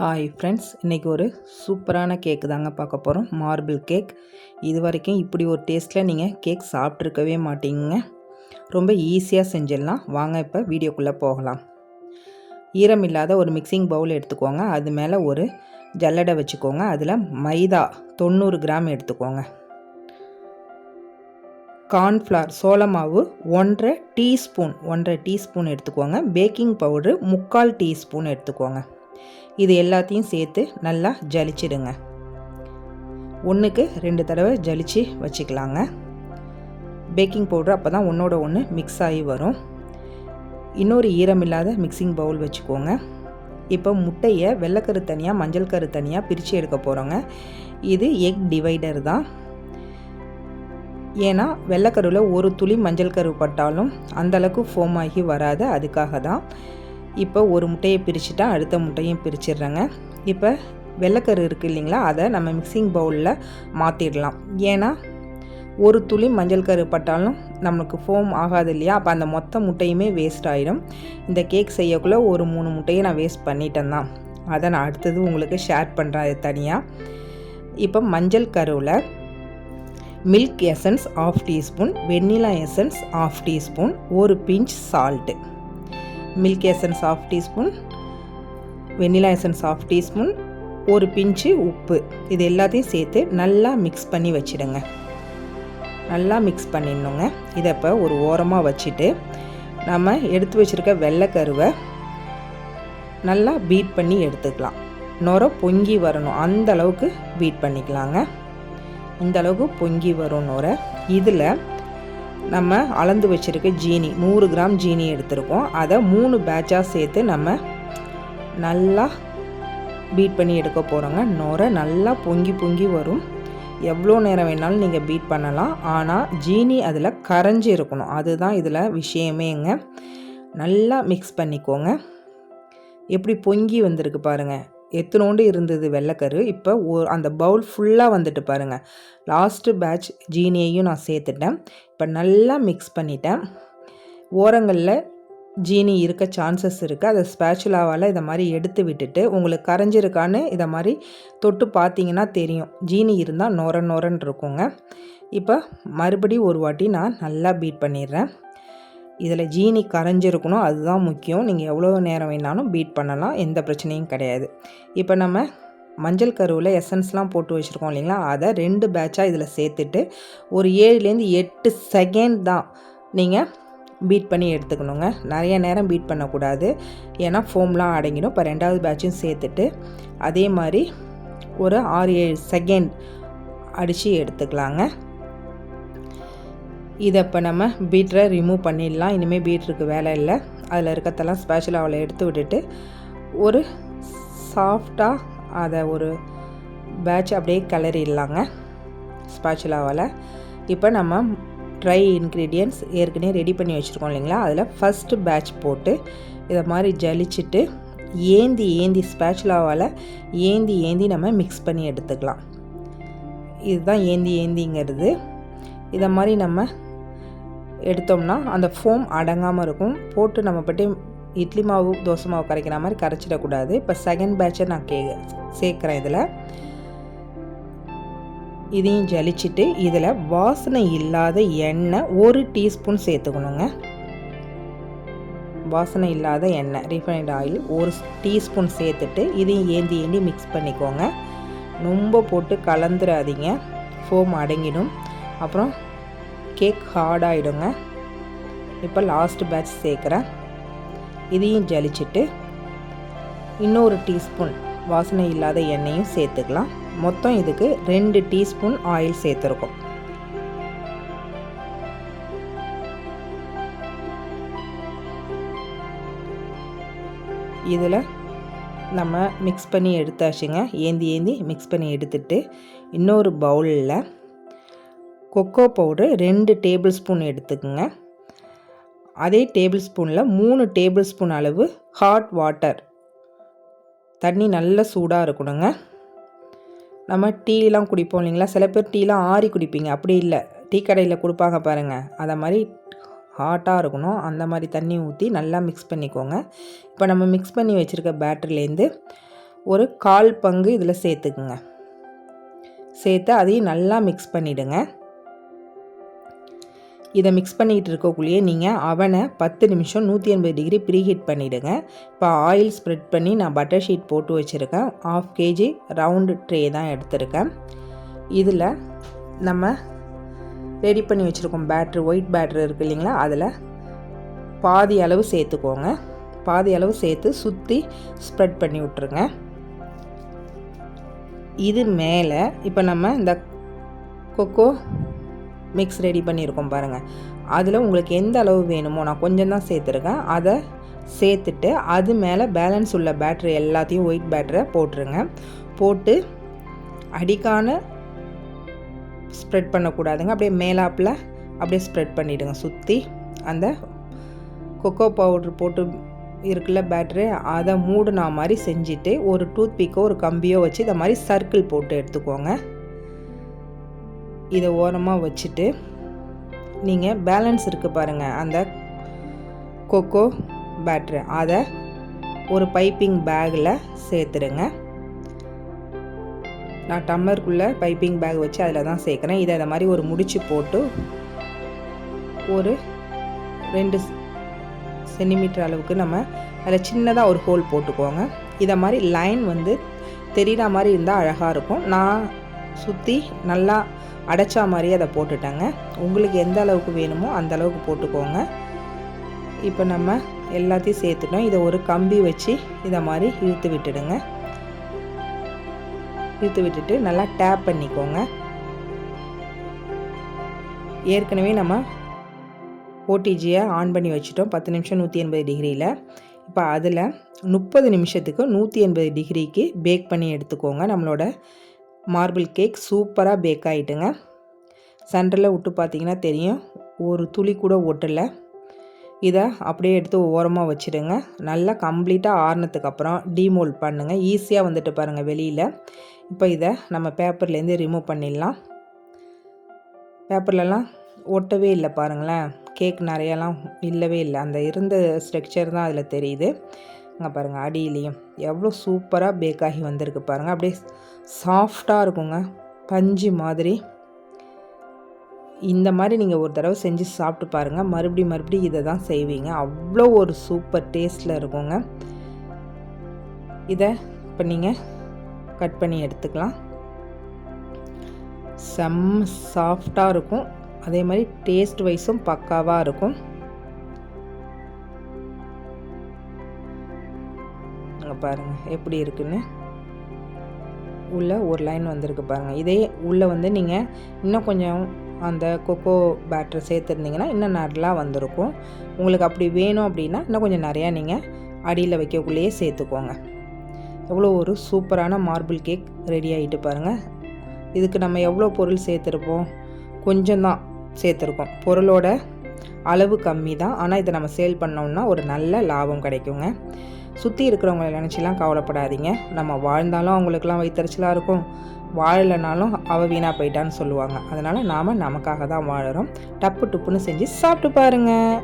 Hi friends இன்றைக்கி ஒரு சூப்பரான கேக்கு தாங்க பார்க்க போகிறோம் மார்பிள் கேக் இது வரைக்கும் இப்படி ஒரு டேஸ்ட்டில் நீங்கள் கேக் சாப்பிட்ருக்கவே மாட்டீங்க ரொம்ப ஈஸியாக செஞ்சிடலாம். வாங்க இப்போ வீடியோக்குள்ளே போகலாம். ஈரம் இல்லாத ஒரு மிக்சிங் பவுல் எடுத்துக்கோங்க. அது மேலே ஒரு ஜல்லடை வச்சுக்கோங்க. அதில் மைதா தொண்ணூறு கிராம் எடுத்துக்கோங்க. கார்ன்ஃப்ளவர் சோளமாவு ஒன்றரை டீஸ்பூன் ஒன்றரை டீஸ்பூன் எடுத்துக்கோங்க. பேக்கிங் பவுடரு முக்கால் டீஸ்பூன் எடுத்துக்கோங்க. இது எல்லாத்தையும் சேர்த்து நல்லா ஜலிச்சிடுங்க. ஒன்றுக்கு ரெண்டு தடவை ஜலிச்சு வச்சுக்கலாங்க. பேக்கிங் பவுடர் அப்போ தான் ஒன்றோட ஒன்று மிக்ஸ் ஆகி வரும். இன்னொரு ஈரமில்லாத மிக்சிங் பவுல் வச்சுக்கோங்க. இப்போ முட்டையை வெள்ளைக்கரு தனியாக மஞ்சள் கரு தனியாக பிரித்து எடுக்க போகிறோங்க இது எக் டிவைடர் தான். ஏன்னா வெள்ளைக்கருவில் ஒரு துளி மஞ்சள் கரு பட்டாலும் அந்தளவுக்கு ஃபோம் ஆகி வராது. அதுக்காக தான் இப்போ ஒரு முட்டையை பிரிச்சுட்டா அடுத்த முட்டையும் பிரிச்சிடுறேங்க. இப்போ வெள்ளைக்கரு இருக்குது இல்லைங்களா அதை நம்ம மிக்சிங் பவுலில் மாற்றிடலாம் ஏன்னா ஒரு துளி மஞ்சள் கரு பட்டாலும் நம்மளுக்கு ஃபோம் ஆகாது இல்லையா? அப்போ அந்த மொத்த முட்டையுமே வேஸ்ட் ஆகிடும் இந்த கேக் செய்யக்குள்ளே ஒரு மூணு முட்டையை நான் வேஸ்ட் பண்ணிட்டேன் தான். அதை நான் அடுத்தது உங்களுக்கு ஷேர் பண்ணுறேன் அது தனியாக இப்போ மஞ்சள் கருவில் milk essence of teaspoon vanilla essence of teaspoon ஒரு pinch salt milk essence of teaspoon vanilla essence of teaspoon ஒரு பிஞ்சு உப்பு. இது எல்லாத்தையும் சேர்த்து நல்லா மிக்ஸ் பண்ணி வச்சிடுங்க. நல்லா மிக்ஸ் பண்ணிடணுங்க. இதை இப்போ ஒரு ஓரமாக வச்சுட்டு நம்ம எடுத்து வச்சுருக்க வெள்ளைக்கருவை நல்லா பீட் பண்ணி எடுத்துக்கலாம். நுர பொங்கி வரணும். அந்த அளவுக்கு பீட் பண்ணிக்கலாங்க. இந்த அளவுக்கு பொங்கி வரும் நுர. இதில் நம்ம அளந்து வச்சுருக்க ஜீனி நூறு கிராம் ஜீனி எடுத்திருக்கோம். அதை மூணு பேட்சாக சேர்த்து நம்ம நல்லா பீட் பண்ணி எடுக்க போகிறோங்க நுரை நல்லா பொங்கி பொங்கி வரும். எவ்வளோ நேரம் வேணாலும் நீங்கள் பீட் பண்ணலாம். ஆனால் ஜீனி அதில் கரைஞ்சி இருக்கணும். அதுதான் இதில் விஷயமேங்க. நல்லா மிக்ஸ் பண்ணிக்கோங்க. எப்படி பொங்கி வந்திருக்கு பாருங்கள் எத்தனோண்டு இருந்தது வெள்ளைக்கரு. இப்போ ஒரு அந்த பவுல் ஃபுல்லாக வந்துட்டு பாருங்கள் லாஸ்ட்டு பேட்ச் ஜீனியையும் நான் சேர்த்துட்டேன். இப்போ நல்லா மிக்ஸ் பண்ணிட்டேன். ஓரங்களில் ஜீனி இருக்க சான்சஸ் இருக்குது அதை ஸ்பேச்சுலாவால் இதை மாதிரி எடுத்து விட்டுட்டு உங்களுக்கு கரைஞ்சிருக்கான்னு இதை மாதிரி தொட்டு பார்த்தீங்கன்னா தெரியும். ஜீனி இருந்தால் நொர நொரன் இருக்குங்க. இப்போ மறுபடியும் ஒரு வாட்டி நான் நல்லா பீட் பண்ணிடுறேன். இதில் ஜீனி கரைஞ்சிருக்கணும் அதுதான் முக்கியம். நீங்கள் எவ்வளோ நேரம் வேணாலும் பீட் பண்ணலாம் எந்த பிரச்சனையும் கிடையாது. இப்போ நம்ம மஞ்சள் கருவில் எசன்ஸ்லாம் போட்டு வச்சுருக்கோம் இல்லைங்களா? அதை ரெண்டு பேட்சாக இதில் சேர்த்துட்டு ஒரு ஏழுலேருந்து எட்டு செகண்ட் தான் நீங்கள் பீட் பண்ணி எடுத்துக்கணுங்க. நிறைய நேரம் பீட் பண்ணக்கூடாது. ஏன்னா ஃபோம்லாம் அடங்கிடும். இப்போ ரெண்டாவது பேட்சும் சேர்த்துட்டு அதே மாதிரி ஒரு ஆறு ஏழு செகண்ட் அடித்து எடுத்துக்கலாங்க. இதை இப்போ நம்ம பீட்ரை ரிமூவ் பண்ணிடலாம். இனிமேல் பீட்ருக்கு வேலை இல்லை. அதில் இருக்கிறதெல்லாம் ஸ்பெஷல் அவளை எடுத்து விட்டுட்டு ஒரு சாஃப்டாக அதை ஒரு பேட்ச் அப்படியே கிளறிடலாங்க. ஸ்பேச்சுலாவால் இப்போ நம்ம ட்ரை இன்க்ரீடியன்ட்ஸ் ஏற்கனவே ரெடி பண்ணி வச்சுருக்கோம் இல்லைங்களா? அதில் ஃபஸ்ட்டு பேட்ச் போட்டு இதை மாதிரி ஜலிச்சுட்டு ஏந்தி ஏந்தி ஸ்பேச்சுலாவால் ஏந்தி ஏந்தி நம்ம மிக்ஸ் பண்ணி எடுத்துக்கலாம். இதுதான் ஏந்தி ஏந்திங்கிறது. இதை மாதிரி நம்ம எடுத்தோம்னா அந்த ஃபோம் அடங்காமல் இருக்கும். போட்டு நம்ம பட்டி இட்லி மாவு தோசை மாவு கரைக்கிற மாதிரி கரைச்சிடக்கூடாது. இப்போ செகண்ட் பேட்சை நான் கே சேர்க்குறேன் இதில். இதையும் ஜலிச்சுட்டு இதில் வாசனை இல்லாத எண்ணெய் ஒரு டீஸ்பூன் சேர்த்துக்கணுங்க. வாசனை இல்லாத எண்ணெய் ரீஃபைண்ட் ஆயில் ஒரு டீஸ்பூன் சேர்த்துட்டு இதையும் ஏந்தி ஏந்தி மிக்ஸ் பண்ணிக்கோங்க. ரொம்ப போட்டு கலந்துடாதீங்க ஃபோம் அடங்கிடும். அப்புறம் கேக் ஹார்டாகிடுங்க இப்போ லாஸ்ட் பேட்ச் சேர்க்குறேன். இதையும் ஜலிச்சுட்டு இன்னொரு டீஸ்பூன் வாசனை இல்லாத எண்ணெயும் சேர்த்துக்கலாம். மொத்தம் இதுக்கு ரெண்டு டீஸ்பூன் ஆயில் சேர்த்துருக்கோம். இதில் நம்ம மிக்ஸ் பண்ணி எடுத்தாச்சுங்க. ஏந்தி ஏந்தி மிக்ஸ் பண்ணி எடுத்துட்டு இன்னொரு பவுலில் கொக்கோ பவுடரு ரெண்டு டேபிள் ஸ்பூன் எடுத்துக்கோங்க. அதே டேபிள் ஸ்பூனில் மூணு டேபிள் ஸ்பூன் அளவு ஹாட் வாட்டர் தண்ணி நல்ல சூடாக இருக்கணுங்க. நம்ம டீலாம் குடிப்போம் இல்லைங்களா? சில பேர் டீலாம் ஆறி குடிப்பீங்க. அப்படி இல்லை. டீ கடையில் கொடுப்பாங்க பாருங்கள் அதை மாதிரி ஹாட்டாக இருக்கணும். அந்த மாதிரி தண்ணி ஊற்றி நல்லா மிக்ஸ் பண்ணிக்கோங்க. இப்போ நம்ம மிக்ஸ் பண்ணி வச்சுருக்க பேட்டர்லேருந்து ஒரு கால் பங்கு இதில் சேர்த்துக்குங்க. சேர்த்து அதையும் நல்லா மிக்ஸ் பண்ணிவிடுங்க இதை மிக்ஸ் பண்ணிகிட்டு இருக்கக்குள்ளேயே நீங்கள் அவனை பத்து நிமிஷம் நூற்றி எண்பது டிகிரி ப்ரீஹீட் பண்ணிவிடுங்க இப்போ ஆயில் ஸ்ப்ரெட் பண்ணி நான் பட்டர் ஷீட் போட்டு வச்சுருக்கேன். ஆஃப் கேஜி ரவுண்டு ட்ரே தான் எடுத்திருக்கேன். இதில் நம்ம ரெடி பண்ணி வச்சுருக்கோம் பேட்ரு ஒயிட் பேட்ரு இருக்குது இல்லைங்களா? அதில் பாதி அளவு சேர்த்துக்கோங்க. பாதி அளவு சேர்த்து சுற்றி ஸ்ப்ரெட் பண்ணி விட்ருங்க இது மேலே இப்போ நம்ம இந்த கொக்கோ மிக்ஸ் ரெடி பண்ணியிருக்கோம் பாருங்கள் அதில் உங்களுக்கு எந்த அளவு வேணுமோ நான் கொஞ்சம் தான் சேர்த்துருக்கேன். அதை சேர்த்துட்டு அது மேலே பேலன்ஸ் உள்ள பேட்ரி எல்லாத்தையும் ஒயிட் பேட்டரை போட்டுருங்க. போட்டு அடிக்கான ஸ்ப்ரெட் பண்ணக்கூடாதுங்க. அப்படியே மேலாப்பில் அப்படியே ஸ்ப்ரெட் பண்ணிவிடுங்க சுற்றி அந்த கொக்கோ பவுட்ரு போட்டு இருக்குல்ல பேட்ரு அதை மூடுனா மாதிரி செஞ்சுட்டு ஒரு டூத் பிக்கோ ஒரு கம்பியோ வச்சு இதை மாதிரி சர்க்கிள் போட்டு எடுத்துக்கோங்க. இதை ஓரமாக வச்சுட்டு நீங்கள் பேலன்ஸ் இருக்குது பாருங்கள் அந்த கொக்கோ பேட்ரு அதை ஒரு பைப்பிங் பேக்கில் சேர்த்துருங்க நான் டம்ளருக்குள்ளே பைப்பிங் பேக் வச்சு அதில் தான் சேர்க்குறேன். இதை அதை மாதிரி ஒரு முடிச்சு போட்டு ஒரு ரெண்டு சென்டிமீட்டர் அளவுக்கு நம்ம அதில் சின்னதாக ஒரு ஹோல் போட்டுக்கோங்க. இதை மாதிரி லைன் வந்து தெரிகிற மாதிரி இருந்தால் அழகாக இருக்கும். நான் சுற்றி நல்லா அடைச்சா மாதிரி அதை போட்டுட்டேங்க. உங்களுக்கு எந்த அளவுக்கு வேணுமோ அந்த அளவுக்கு போட்டுக்கோங்க. இப்போ நம்ம எல்லாத்தையும் சேர்த்துட்டோம். இதை ஒரு கம்பி வச்சு இதை மாதிரி இழுத்து விட்டுடுங்க. இழுத்து விட்டுட்டு நல்லா டேப் பண்ணிக்கோங்க. ஏற்கனவே நம்ம ஓடிஜியை ஆன் பண்ணி வச்சுட்டோம். பத்து நிமிஷம் நூற்றி எண்பது டிகிரியில். இப்போ அதில் முப்பது நிமிஷத்துக்கு நூற்றி எண்பது டிகிரிக்கு பேக் பண்ணி எடுத்துக்கோங்க. நம்மளோட மார்பிள் கேக் சூப்பராக பேக் ஆகிட்டுங்க சென்டரில் விட்டு பார்த்தீங்கன்னா தெரியும். ஒரு துளி கூட ஒட்டலை. இதை அப்படியே எடுத்து ஓரமாக வச்சுடுங்க. நல்லா கம்ப்ளீட்டாக ஆறுனதுக்கப்புறம் டீமோல்ட் பண்ணுங்கள் ஈஸியாக வந்துட்டு பாருங்கள் வெளியில். இப்போ இதை நம்ம பேப்பர்லேருந்து ரிமூவ் பண்ணிடலாம். பேப்பர்லலாம் ஒட்டவே இல்லை பாருங்களேன். கேக் நிறையலாம் இல்லவே இல்லை. அந்த இருந்த ஸ்ட்ரக்சர் தான் அதில் தெரியுது. அங்கே பாருங்கள் அடியிலையும். எவ்வளோ சூப்பராக பேக் ஆகி வந்திருக்கு பாருங்கள் அப்படியே சாஃப்டாக இருக்குங்க. பஞ்சு மாதிரி. இந்த மாதிரி நீங்கள் ஒரு தடவை செஞ்சு சாப்பிட்டு பாருங்கள் மறுபடி மறுபடி இதை தான் செய்வீங்க. அவ்வளோ ஒரு சூப்பர் டேஸ்ட்டில் இருக்குங்க. இதை இப்போ நீங்கள் கட் பண்ணி எடுத்துக்கலாம். செம் சாஃப்டாக இருக்கும். அதே மாதிரி டேஸ்ட் வைஸும் பக்காவாக இருக்கும். பாருங்கள் எப்படி இருக்குன்னு. உள்ளே ஒரு லைன் வந்திருக்கு பாருங்கள் இதே உள்ளே வந்து நீங்கள் இன்னும் கொஞ்சம் அந்த கொக்கோ பேட்டர் சேர்த்துருந்தீங்கன்னா இன்னும் நல்லா வந்திருக்கும். உங்களுக்கு அப்படி வேணும் அப்படின்னா இன்னும் கொஞ்சம் நிறையா நீங்கள் அடியில் வைக்கக்குள்ளேயே சேர்த்துக்கோங்க. எவ்வளோ ஒரு சூப்பரான மார்பிள் கேக் ரெடி ஆகிட்டு பாருங்கள் இதுக்கு நம்ம எவ்வளோ பொருள் சேர்த்துருப்போம்? கொஞ்சம் தான் சேர்த்துருக்கோம். பொருளோட அளவு கம்மி தான். ஆனால் இதை நம்ம சேல் பண்ணோம்னா ஒரு நல்ல லாபம் கிடைக்குங்க. சுற்றி இருக்கிறவங்கள நினச்சிலாம் கவலைப்படாதீங்க. நம்ம வாழ்ந்தாலும் அவங்களுக்குலாம் வைத்தறிச்சலாக இருக்கும். வாழலைனாலும் அவள் வீணாக போயிட்டான்னு சொல்லுவாங்க. அதனால் நாம் நமக்காக தான் வாழறோம். டப்பு டுப்புன்னு செஞ்சு சாப்பிட்டு பாருங்கள்